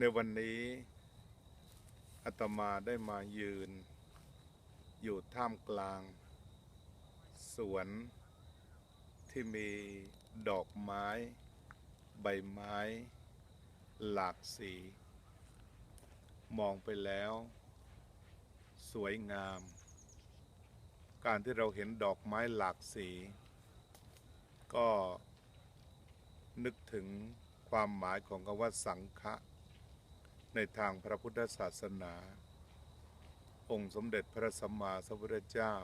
ในวันนี้อาตมาได้มายืน อยู่ท่ามกลาง สวน ที่มีดอกไม้ ใบไม้ หลากสี มองไปแล้ว สวยงาม การที่เราเห็นดอกไม้หลากสี ก็นึกถึงความหมายของคำว่าสังฆะ ในทางพระพุทธศาสนา องค์สมเด็จพระสัมมาสัมพุทธเจ้า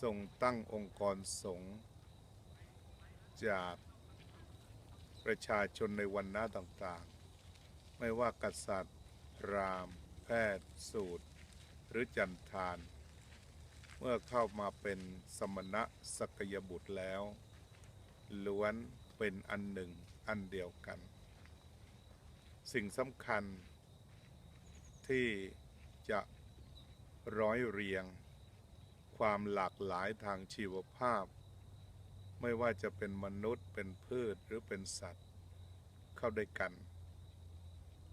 ทรงตั้งองค์กรสงฆ์จากประชาชนในวันน้าต่างๆ ไม่ว่ากษัตริย์ พราหมณ์ แพทย์ สูตร หรือจันทาน เมื่อเข้ามาเป็นสมณะสกยบุตรแล้ว ล้วนเป็นอันหนึ่งอันเดียวกัน สิ่งสำคัญ ที่จะร้อยเรียง ความหลากหลายทางชีวภาพ ไม่ว่าจะเป็นมนุษย์เป็นพืชหรือเป็นสัตว์ เข้าด้วยกัน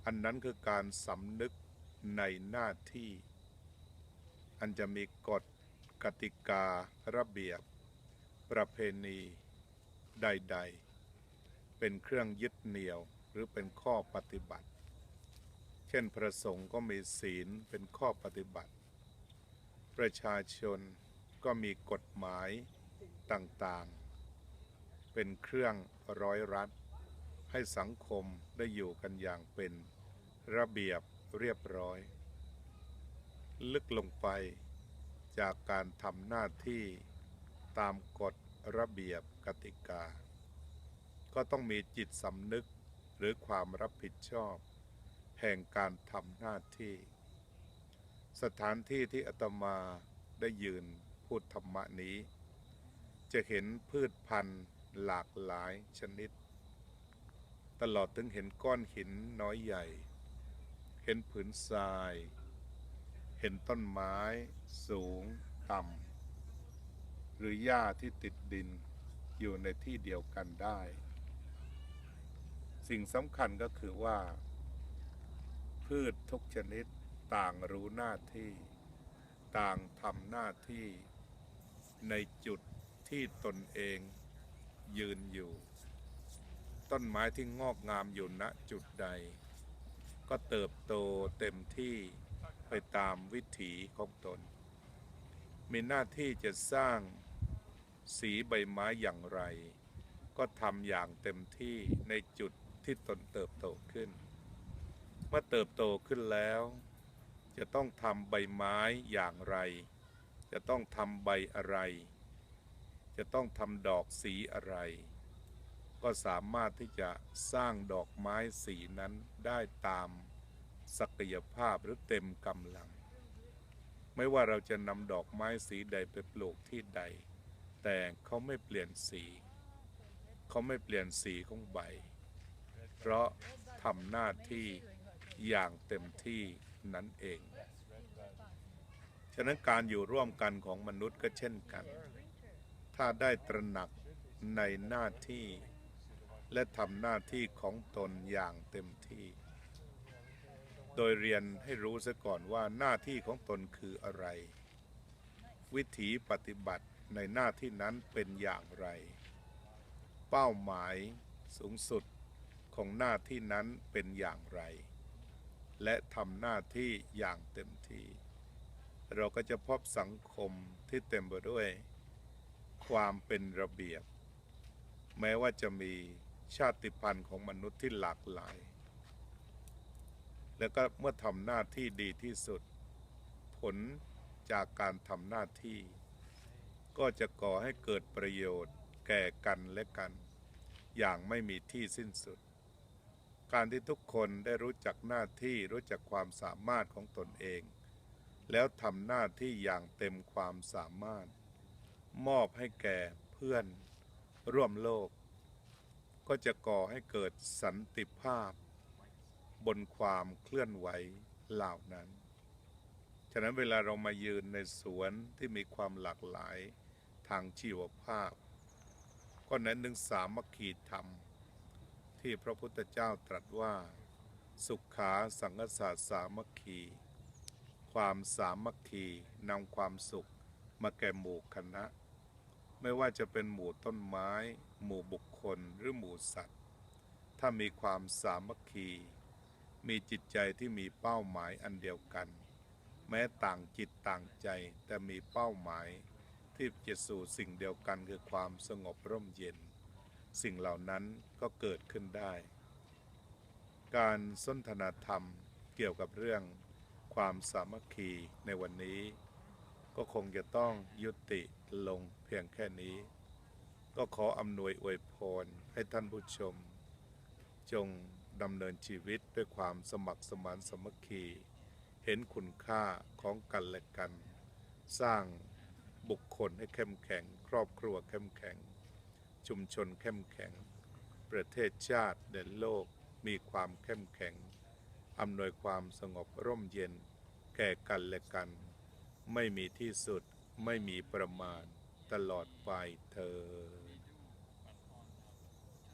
อันนั้นคือการสำนึกในหน้าที่ อันจะมีกฎกติการะเบียบ ประเพณี ใด ๆ เป็นเครื่องยึดเหนี่ยว หรือเป็นข้อปฏิบัติ เช่นพระสงฆ์ก็มีศีลเป็นข้อปฏิบัติ ประชาชนก็มีกฎหมายต่างๆ เป็นเครื่องร้อยรัด ให้สังคมได้อยู่กันอย่างเป็นระเบียบเรียบร้อย ลึกลงไปจากการทำหน้าที่ตามกฎระเบียบกติกา ก็ต้องมีจิตสำนึก หรือความรับผิดชอบ แห่งการทำหน้าที่ สถานที่ที่อาตมาได้ยืนพูดธรรมะนี้ จะเห็นพืชพันธุ์หลากหลายชนิด ตลอดถึงเห็นก้อนหินน้อยใหญ่ เห็นผืนทราย เห็นต้นไม้สูง ต่ำหรือหญ้าที่ติดดินอยู่ในที่เดียวกันได้ สิ่งสำคัญก็คือว่า พืชทุกชนิดต่างรู้หน้าที่ ต่างทำหน้าที่ในจุดที่ตนเองยืนอยู่ ต้นไม้ที่งอกงามอยู่ณจุดใด ก็เติบโตเต็มที่ไปตามวิถีของตน มีหน้าที่จะสร้างสีใบไม้อย่างไร ก็ทำอย่างเต็มที่ในจุด ที่ตนเติบโตขึ้น เมื่อเติบโตขึ้นแล้ว จะต้องทำใบไม้อย่างไร จะต้องทำใบอะไร จะต้องทำดอกสีอะไร ก็สามารถที่จะสร้างดอกไม้สีนั้นได้ตามศักยภาพหรือเต็มกำลัง ไม่ว่าเราจะนำดอกไม้สีใดไปปลูกที่ใด แต่เขาไม่เปลี่ยนสี เขาไม่เปลี่ยนสีของใบ ราะทำหน้าที่อย่างเต็มที่นั่นเอง ฉะนั้นการอยู่ร่วมกันของมนุษย์ก็เช่นกัน ถ้าได้ตระหนักในหน้าที่ และทำหน้าที่ของตนอย่างเต็มที่ โดยเรียนให้รู้ซะก่อนว่าหน้าที่ของตนคืออะไร วิถีปฏิบัติในหน้าที่นั้นเป็นอย่างไร เป้าหมายสูงสุด ของหน้าที่นั้นเป็นอย่างไร และทำหน้าที่อย่างเต็มที่ เราก็จะพบสังคมที่เต็มไปด้วย ความเป็นระเบียบ แม้ว่าจะมีชาติพันธุ์ของมนุษย์ที่หลากหลาย แล้วก็เมื่อทำหน้าที่ดีที่สุด ผลจากการทำหน้าที่ ก็จะก่อให้เกิดประโยชน์แก่กันและกัน อย่างไม่มีที่สิ้นสุด การที่ทุกคนได้รู้จักหน้าที่รู้จักความสามารถของตนเอง แล้วทำหน้าที่อย่างเต็มความสามารถ มอบให้แก่เพื่อนร่วมโลก ก็จะก่อให้เกิดสันติภาพ บนความเคลื่อนไหวเหล่านั้น ฉะนั้นเวลาเรามายืนในสวนที่มีความหลากหลายทางชีวภาพ ก็นั้นหนึ่งสามัคคีธรรม ที่พระพุทธเจ้าตรัสว่า สุขขาสังกษาสามัคคี ความสามัคคีนำความสุขมาแก่หมู่คณะ ไม่ว่าจะเป็นหมู่ต้นไม้ หมู่บุคคลหรือหมู่สัตว์ ถ้ามีความสามัคคี มีจิตใจที่มีเป้าหมายอันเดียวกัน แม้ต่างจิตต่างใจแต่มีเป้าหมายที่จะสู่สิ่งเดียวกันคือความสงบร่มเย็น สิ่งเหล่านั้นก็เกิดขึ้นได้ การสนทนาธรรมเกี่ยวกับเรื่องความสามัคคีในวันนี้ ก็คงจะต้องยุติลงเพียงแค่นี้ ก็ขออำนวยอวยพรให้ท่านผู้ชม จงดำเนินชีวิตด้วยความสมัครสมานสามัคคี เห็นคุณค่าของกันและกัน สร้างบุคคลให้เข้มแข็ง ครอบครัวเข้มแข็ง ชุมชนเข้มแข็ง ประเทศชาติในโลกมีความเข้มแข็ง อำนวยความสงบร่มเย็น แก่กันและกัน ไม่มีที่สุดไม่มีประมาณตลอดไปเธอ